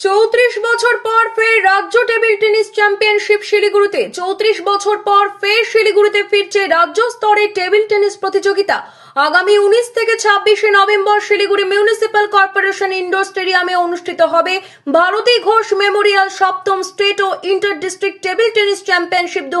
চৌত্রিশ বছর পর ফের রাজ্য টেবিল টেনিস চ্যাম্পিয়নশিপ শিলিগুড়িতে। চৌত্রিশ বছর পর ফের শিলিগুড়িতে ফিরছে রাজ্য স্তরে টেবিল টেনিস প্রতিযোগিতা। আগামী উনিশ থেকে ছাব্বিশে November Siliguri municipal corporation indoor স্টেডিয়ামে অনুষ্ঠিত হবে ভারতী ঘোষ মেমোরিয়াল সপ্তম স্টেট ও inter district table tennis championship দু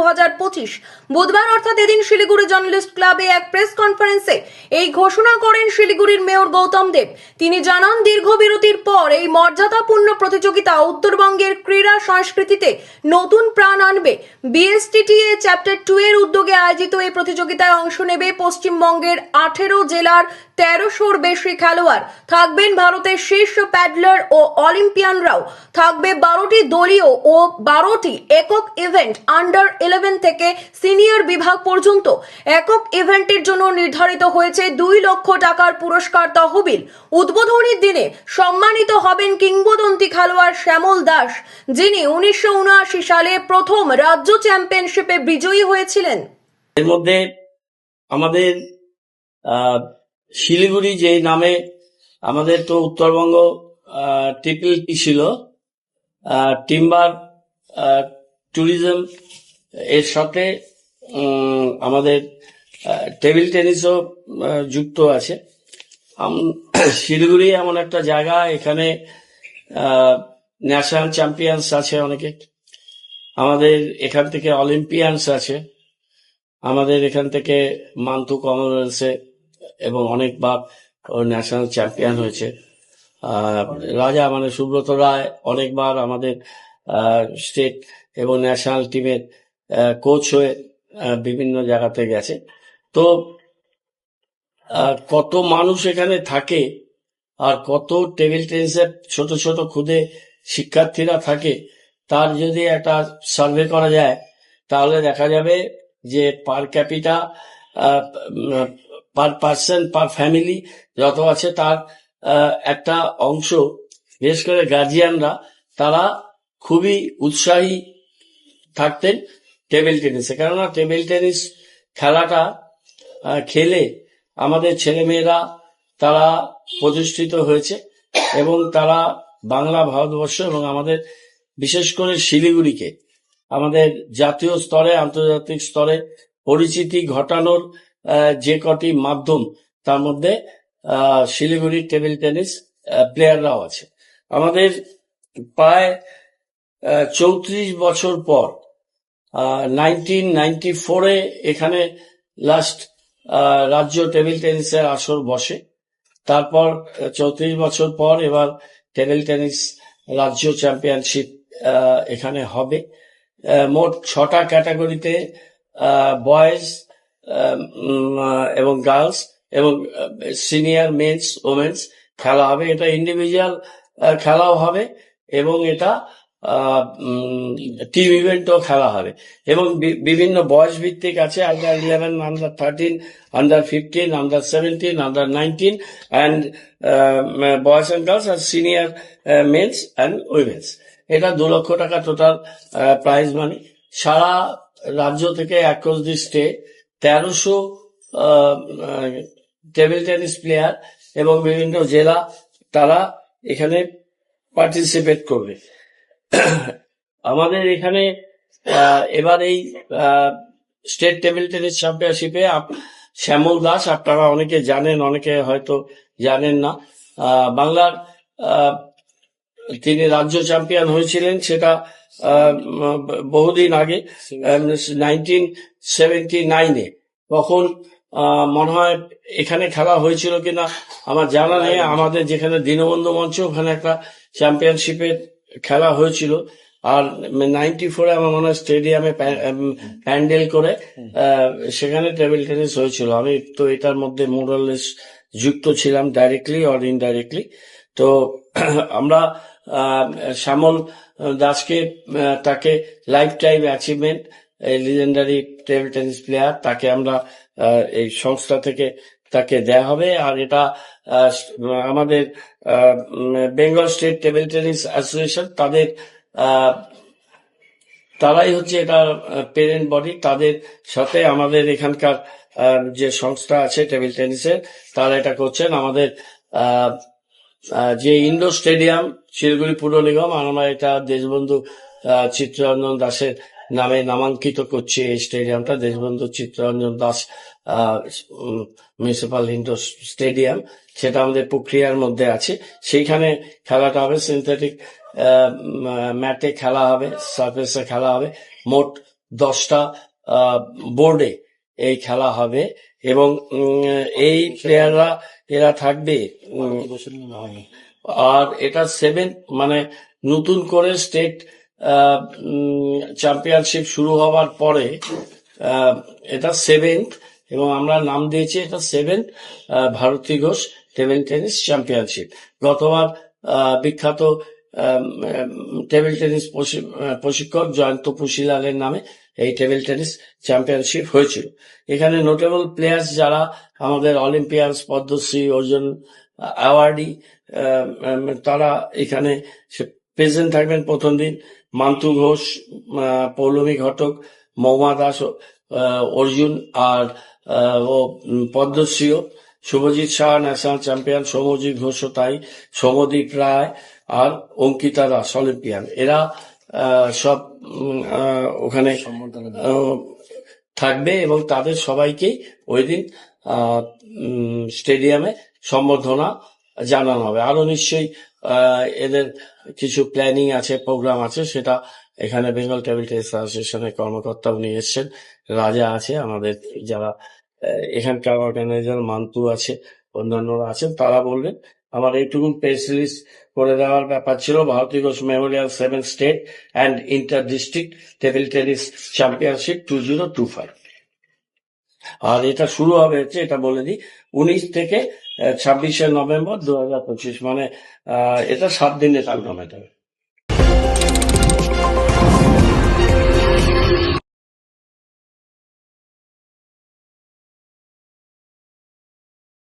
বুধবার অর্থাৎ এদিন শিলিগুড়ি জার্নালিস্ট ক্লাবে এক প্রেস কনফারেন্সে এই ঘোষণা করেন শিলিগুড়ির মেয়র গৌতম দেব। তিনি জানান, দীর্ঘ বিরতির পর এই মর্যাদাপূর্ণ প্রতিযোগিতা উত্তরবঙ্গের ক্রীড়া সংস্কৃতিতে নতুন প্রাণ আনবে। বিএসটিটিএ চ্যাপ্টার টু এর উদ্যোগে আয়োজিত এই প্রতিযোগিতায় অংশ নেবে পশ্চিমবঙ্গের আঠেরো জেলার তেরোশোর বেশি খেলোয়াড়। থাকবেন ভারতের শীর্ষ প্যাডলার ও অলিম্পিয়ানরাও। থাকবে বারোটি দলীয় ও বারোটি একক ইভেন্ট আন্ডার ইলেভেন থেকে সিনিয়র বিভাগ পর্যন্ত। একক ইভেন্টের জন্য নির্ধারিত হয়েছে দুই লক্ষ টাকার পুরস্কার তহবিল। উদ্বোধনীর দিনে সম্মানিত হবেন কিংবদন্তি খেলোয়াড় শ্যামল দাস, যিনি উনিশশো উনআশি সালে প্রথম রাজ্য চ্যাম্পিয়নশিপে বিজয়ী হয়েছিলেন। এর মধ্যে আমাদের শিলিগুড়ি যে নামে আমাদের তো উত্তরবঙ্গ ট্রিপল টি ছিল টিম্বার ট্যুরিজম এর সাথে আমাদের টেবিল টেনিসও যুক্ত আছে। শিলিগুড়ি এমন একটা জায়গা, এখানে ন্যাশনাল চ্যাম্পিয়ন্স আছে অনেকে। আমাদের এখান থেকে অলিম্পিয়ানস আছে। আমাদের এখান থেকে মান্থু কমনওয়েলথে এবং অনেকবার ন্যাশনাল চ্যাম্পিয়ন হয়েছে। রাজা মানে সুব্রত রায় অনেকবার আমাদের স্টেট এবং ন্যাশনাল টিমের কোচ হয়ে বিভিন্ন জায়গাতে গেছে। তো কত মানুষ এখানে থাকে আর কত টেবিল টেনিসের ছোট ছোট খুদে শিক্ষার্থীরা থাকে, তার যদি একটা সার্ভে করা যায়, তাহলে দেখা যাবে যে per capita per person per family যত আছে তার একটা অংশ, বিশেষ করে গার্জিয়ানরা তারা খুবই উৎসাহী থাকতেন টেবিল টেনিসে কেননা টেবিল টেনিস খেলাটা খেলে আমাদের ছেলেমেয়েরা, তারা প্রতিষ্ঠিত হয়েছে এবং তারা বাংলা ভারতবর্ষ এবং আমাদের, বিশেষ করে শিলিগুড়িকে, আমাদের জাতীয় স্তরে, আন্তর্জাতিক স্তরে পরিচিতি ঘটানোর যে কটি মাধ্যম, তার মধ্যে শিলিগুড়ি টেবিল টেনিস প্লেয়াররাও আছে। আমাদের প্রায় চৌত্রিশ বছর পর নাইনটিন নাইনটি ফোরে এখানে লাস্ট রাজ্য টেবিল টেনিসের আসর বসে। তারপর চৌত্রিশ বছর পর এবার টেবিল টেনিস রাজ্য চ্যাম্পিয়নশিপ এখানে হবে। মোট ছটা ক্যাটাগরিতে বয়েজ এবং গার্লস এবং সিনিয়র মেন্স ওমেন্স খেলা হবে। এটা ইন্ডিভিজুয়াল খেলাও হবে এবং এটা টিম ইভেন্টও খেলা হবে। এবং বিভিন্ন বয়স ভিত্তিক আছে under eleven under thirteen under fifteen under seventeen under nineteen and boys and girls R senior men's and women's এটা দু লক্ষ টাকা টোটাল প্রাইজ মানি সারা রাজ্য থেকে অ্যাক্রস দি স্টেট তেরোশো টেবিল টেনিস প্লেয়ার এবং বিভিন্ন জেলা তারা এখানে পার্টিসিপেট করবে। আমাদের এখানে এবার এই স্টেট টেবিল টেনিস চ্যাম্পিয়নশিপে শ্যামল দাস, আপনারা অনেকে জানেন, অনেকে হয়তো জানেন না। বাংলার তিনি রাজ্য চ্যাম্পিয়ন হয়েছিলেন সেটা বহুদিন আগে নাইনটিন সেভেন্টি নাইনে তখন মনে হয় এখানে খেলা হয়েছিল কিনা আমার জানা নেই। আমাদের যেখানে দীনবন্ধু মঞ্চ, ওখানে একটা চ্যাম্পিয়নশিপের খেলা হয়েছিল। আর নাইনটি ফোরে আমার মনে হয় স্টেডিয়ামে প্যান্ডেল করে সেখানে টেবিল টেনিস হয়েছিল। আমি তো এটার মধ্যে মোরালেস যুক্ত ছিলাম ডাইরেক্টলি অর ইনডাইরেক্টলি তো আমরা শ্যামল দাসকে তাকে লাইফ টাইম অ্যাচিভমেন্ট এই লিজেন্ডারি টেবিল টেনিস প্লেয়ার তাকে আমরা এই সংস্থা থেকে তাকে দেয়া হবে। আর এটা আমাদের Bengal state table tennis association তাদের তারাই হচ্ছে এটা পেরেন্ট বডি তাদের সাথে আমাদের এখানকার যে সংস্থা আছে টেবিল টেনিসের তারা এটা করছেন। আমাদের যে ইন্ডোর স্টেডিয়াম, শিলিগুড়ি পুর নিগম আমরা এটা দেশবন্ধু চিত্তরঞ্জন দাসের নামে নামাঙ্কিত করছি এই স্টেডিয়ামটা, Deshbandhu Chittaranjan Das municipal indoor stadium সেটা আমাদের প্রক্রিয়ার মধ্যে আছে। সেইখানে খেলাটা হবে সিনথেটিক ম্যাটে খেলা হবে সার্ফেসে খেলা হবে। মোট দশটা বোর্ডে এই খেলা হবে এবং এই প্লেয়াররা এরা থাকবে আর এটা সেভেন মানে নতুন করে স্টেট চ্যাম্পিয়নশিপ শুরু হওয়ার পরে এটা সেভেন্থ এবং আমরা নাম দিয়েছি এটা seven Bharati Ghosh table tennis championship গতবার বিখ্যাত টেবিল টেনিস প্রশি- প্রশিক্ষক জয়ন্ত পুশিলালের নামে এই টেবিল টেনিস চ্যাম্পিয়নশিপ হয়েছিল। এখানে নোটেবল প্লেয়ার্স যারা আমাদের অলিম্পিয়ান্স পদ্মশ্রী অর্জুন অ্যাওয়ার্ডি তারা এখানে প্রেজেন্ট থাকবেন প্রথম দিন। মান্তু ঘোষ পৌলমী ঘটক মৌমা দাস অর্জুন আর ও পদ্মশ্রীও শুভজিৎ শাহ ন্যাশনাল চ্যাম্পিয়ন সৌমজিৎ ঘোষও তাই। সৌমদীপ রায় আর অঙ্কিতা দাস অলিম্পিয়ান এরা সব ওখানে থাকবে এবং তাদের সবাইকেই ওই দিন স্টেডিয়ামে সম্বর্ধনা জানানো হবে। আরও নিশ্চয়ই এদের কিছু প্ল্যানিং আছে প্রোগ্রাম আছে সেটা এখানে বেঙ্গল টেবিল টেনিস অ্যাসোসিয়েশনের কর্মকর্তাও নিয়ে এসছেন। রাজা আছে আমাদের যারা এখানকার অর্গানাইজার মান্তু আছে অন্যান্যরা আছেন তারা বলবেন আমার এইটুকু প্রেস রিলিজ করে দেওয়ার ব্যাপার ছিল। Bharati Ghosh memorial seven state and inter district table tennis championship two zero two five আর এটা শুরু হবে হচ্ছে এটা বলে দিই উনিশ থেকে ছাব্বিশে নভেম্বর দু হাজার পঁচিশ মানে আহ, এটা সাত দিনের টুর্নামেন্ট হবে।